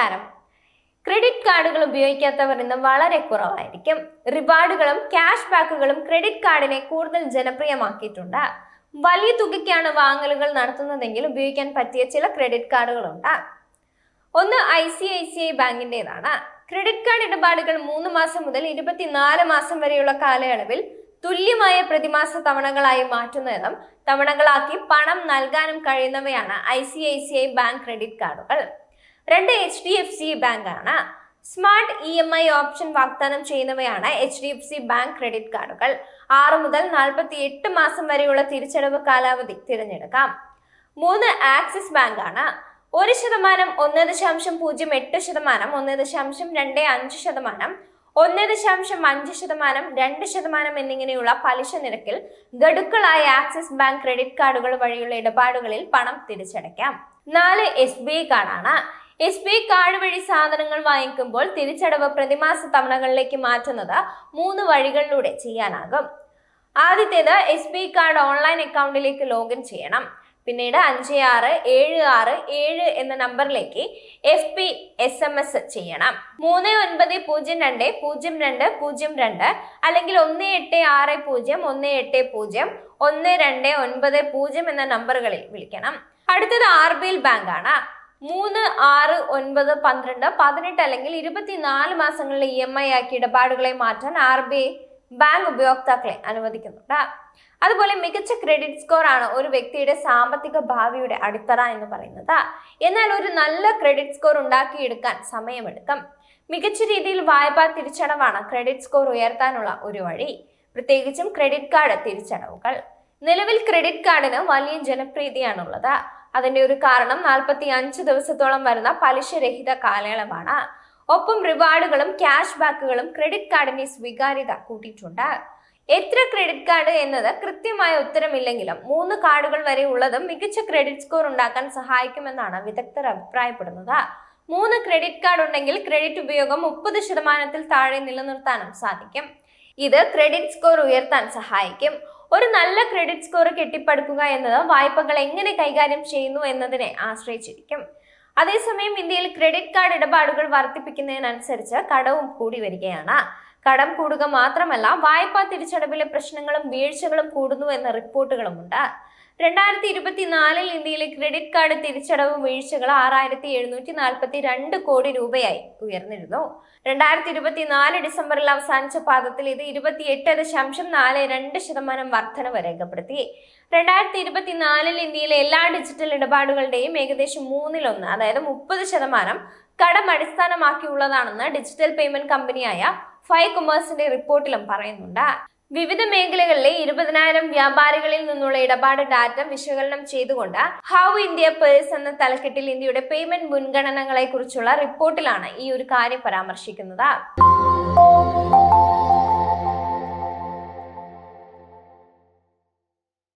നമസ്കാരം. ക്രെഡിറ്റ് കാർഡുകൾ ഉപയോഗിക്കാത്തവർ ഇന്ന് വളരെ കുറവായിരിക്കും. റിവാർഡുകളും ക്യാഷ് ബാക്കുകളും ക്രെഡിറ്റ് കാർഡിനെ കൂടുതൽ ജനപ്രിയമാക്കിയിട്ടുണ്ട്. വലിയ തുകയ്ക്കാണ് വാങ്ങലുകൾ നടത്തുന്നതെങ്കിൽ ഉപയോഗിക്കാൻ പറ്റിയ ചില ക്രെഡിറ്റ് കാർഡുകളുണ്ട് ഒന്ന് I C I C I ബാങ്കിന്റെതാണ്. Credit card ഇടപാടുകൾ മൂന്ന് മാസം മുതൽ ഇരുപത്തിനാല് മാസം വരെയുള്ള കാലയളവിൽ തുല്യമായ പ്രതിമാസ തവണകളായി മാറ്റുന്നതും തവണകളാക്കി പണം നൽകാനും കഴിയുന്നവയാണ് I C I C I bank credit കാർഡുകൾ രണ്ട് എച്ച് ഡി എഫ് സി ബാങ്കാണ്. Smart E M I option വാഗ്ദാനം ചെയ്യുന്നവയാണ് H D F C bank credit കാർഡുകൾ. ആറ് മുതൽ നാൽപ്പത്തി എട്ട് മാസം വരെയുള്ള തിരിച്ചടവ് കാലാവധി തിരഞ്ഞെടുക്കാം. മൂന്ന് ആക്സിസ് ബാങ്കാണ്. ഒരു ശതമാനം ഒന്ന് ദശാംശം പൂജ്യം എട്ട് ശതമാനം ഒന്ന് ദശാംശം രണ്ട് അഞ്ച് ശതമാനം ഒന്ന് ദശാംശം അഞ്ച് ശതമാനം രണ്ട് ശതമാനം എന്നിങ്ങനെയുള്ള പലിശ നിരക്കിൽ ഗഡുക്കളായ ആക്സിസ് ബാങ്ക് ക്രെഡിറ്റ് കാർഡുകൾ വഴിയുള്ള ഇടപാടുകളിൽ പണം തിരിച്ചടയ്ക്കാം. നാല് എസ് ബി ഐ കാർഡാണ്. എസ് ബി കാർഡ് വഴി സാധനങ്ങൾ വാങ്ങിക്കുമ്പോൾ തിരിച്ചടവ് പ്രതിമാസ തവണകളിലേക്ക് മാറ്റുന്നത് മൂന്ന് വഴികളിലൂടെ ചെയ്യാനാകും. ആദ്യത്തേത് എസ് ബി കാർഡ് ഓൺലൈൻ അക്കൗണ്ടിലേക്ക് ലോഗിൻ ചെയ്യണം. പിന്നീട് അഞ്ച് ആറ് ഏഴ് ആറ് ഏഴ് എന്ന നമ്പറിലേക്ക് F P S M S ചെയ്യണം. മൂന്ന് ഒൻപത് പൂജ്യം രണ്ട് പൂജ്യം രണ്ട് പൂജ്യം രണ്ട് അല്ലെങ്കിൽ ഒന്ന് എട്ട് ആറ് പൂജ്യം ഒന്ന് എട്ട് പൂജ്യം ഒന്ന് രണ്ട് ഒൻപത് പൂജ്യം എന്ന നമ്പറുകളിൽ വിളിക്കണം. അടുത്തത് ആർ ബി എൽ ബാങ്ക് ആണ് മൂന്ന് ആറ് ഒൻപത് പന്ത്രണ്ട് പതിനെട്ട് അല്ലെങ്കിൽ ഇരുപത്തിനാല് മാസങ്ങളിലെ ഇ എം ഐ ആക്കി ഇടപാടുകളെ മാറ്റാൻ ആർ ബി ഐ ബാങ്ക് ഉപയോക്താക്കളെ അനുവദിക്കുന്നുണ്ട്. അതുപോലെ മികച്ച ക്രെഡിറ്റ് സ്കോർ ആണ് ഒരു വ്യക്തിയുടെ സാമ്പത്തിക ഭാവിയുടെ അടിത്തറ എന്ന് പറയുന്നത്. എന്നാൽ ഒരു നല്ല ക്രെഡിറ്റ് സ്കോർ ഉണ്ടാക്കിയെടുക്കാൻ സമയമെടുക്കും. മികച്ച രീതിയിൽ വായ്പാ തിരിച്ചടവാണ് ക്രെഡിറ്റ് സ്കോർ ഉയർത്താനുള്ള ഒരു വഴി. പ്രത്യേകിച്ചും ക്രെഡിറ്റ് കാർഡ് തിരിച്ചടവുകൾ. നിലവിൽ ക്രെഡിറ്റ് കാർഡിന് വലിയ ജനപ്രീതിയാണുള്ളത്. അതിന്റെ ഒരു കാരണം നാൽപ്പത്തി അഞ്ച് ദിവസത്തോളം വരുന്ന പലിശരഹിത കാലയളവാണ്. ഒപ്പം റിവാർഡുകളും ക്യാഷ് ബാക്കുകളും ക്രെഡിറ്റ് കാർഡിന്റെ സ്വീകാര്യത കൂട്ടിയിട്ടുണ്ട്. എത്ര ക്രെഡിറ്റ് കാർഡ് എന്നത് കൃത്യമായ ഉത്തരമില്ലെങ്കിലും മൂന്ന് കാർഡുകൾ വരെ ഉള്ളതും മികച്ച ക്രെഡിറ്റ് സ്കോർ ഉണ്ടാക്കാൻ സഹായിക്കുമെന്നാണ് വിദഗ്ധർ അഭിപ്രായപ്പെടുന്നത്. മൂന്ന് ക്രെഡിറ്റ് കാർഡ് ഉണ്ടെങ്കിൽ ക്രെഡിറ്റ് ഉപയോഗം മുപ്പത് ശതമാനത്തിൽ താഴെ നിലനിർത്താനും സാധിക്കും. ഇത് ക്രെഡിറ്റ് സ്കോർ ഉയർത്താൻ സഹായിക്കും. ഒരു നല്ല ക്രെഡിറ്റ് സ്കോർ കെട്ടിപ്പടുക്കുക എന്നത് വായ്പകൾ എങ്ങനെ കൈകാര്യം ചെയ്യുന്നു എന്നതിനെ ആശ്രയിച്ചിരിക്കും. അതേസമയം ഇന്ത്യയിൽ ക്രെഡിറ്റ് കാർഡ് ഇടപാടുകൾ വർദ്ധിപ്പിക്കുന്നതിനനുസരിച്ച് കടവും കൂടി വരികയാണ്. കടം കൂടുക മാത്രമല്ല വായ്പാ തിരിച്ചടവിലെ പ്രശ്നങ്ങളും വീഴ്ചകളും കൂടുന്നു എന്ന റിപ്പോർട്ടുകളുമുണ്ട് രണ്ടായിരത്തി ഇരുപത്തിനാലിൽ ഇന്ത്യയിലെ ക്രെഡിറ്റ് കാർഡ് തിരിച്ചടവ് വീഴ്ചകൾ ആറായിരത്തി എഴുന്നൂറ്റി നാൽപ്പത്തി രണ്ട് കോടി രൂപയായി ഉയർന്നിരുന്നു. രണ്ടായിരത്തി ഇരുപത്തിനാല് ഡിസംബറിൽ അവസാനിച്ച പാദത്തിൽ ഇത് ഇരുപത്തിയെട്ട് ദശാംശം നാല് രണ്ട് ശതമാനം വർധനവ് രേഖപ്പെടുത്തി. രണ്ടായിരത്തി ഇരുപത്തിനാലിൽ ഇന്ത്യയിലെ എല്ലാ ഡിജിറ്റൽ ഇടപാടുകളുടെയും ഏകദേശം മൂന്നിലൊന്ന് അതായത് മുപ്പത് ശതമാനം കടം അടിസ്ഥാനമാക്കിയുള്ളതാണെന്ന് ഡിജിറ്റൽ പേയ്മെന്റ് കമ്പനിയായ ഫൈ കൊമേഴ്സിന്റെ റിപ്പോർട്ടിലും പറയുന്നുണ്ട്. വിവിധ മേഖലകളിലെ ഇരുപതിനായിരം വ്യാപാരികളിൽ നിന്നുള്ള ഇടപാട് ഡാറ്റ വിശകലനം ചെയ്തുകൊണ്ട് ഹൗ ഇന്ത്യ പേഴ്സ് എന്ന തലക്കെട്ടിൽ ഇന്ത്യയുടെ പേയ്മെന്റ് മുൻഗണനകളെ കുറിച്ചുള്ള റിപ്പോർട്ടിലാണ് ഈ ഒരു കാര്യം പരാമർശിക്കുന്നത്.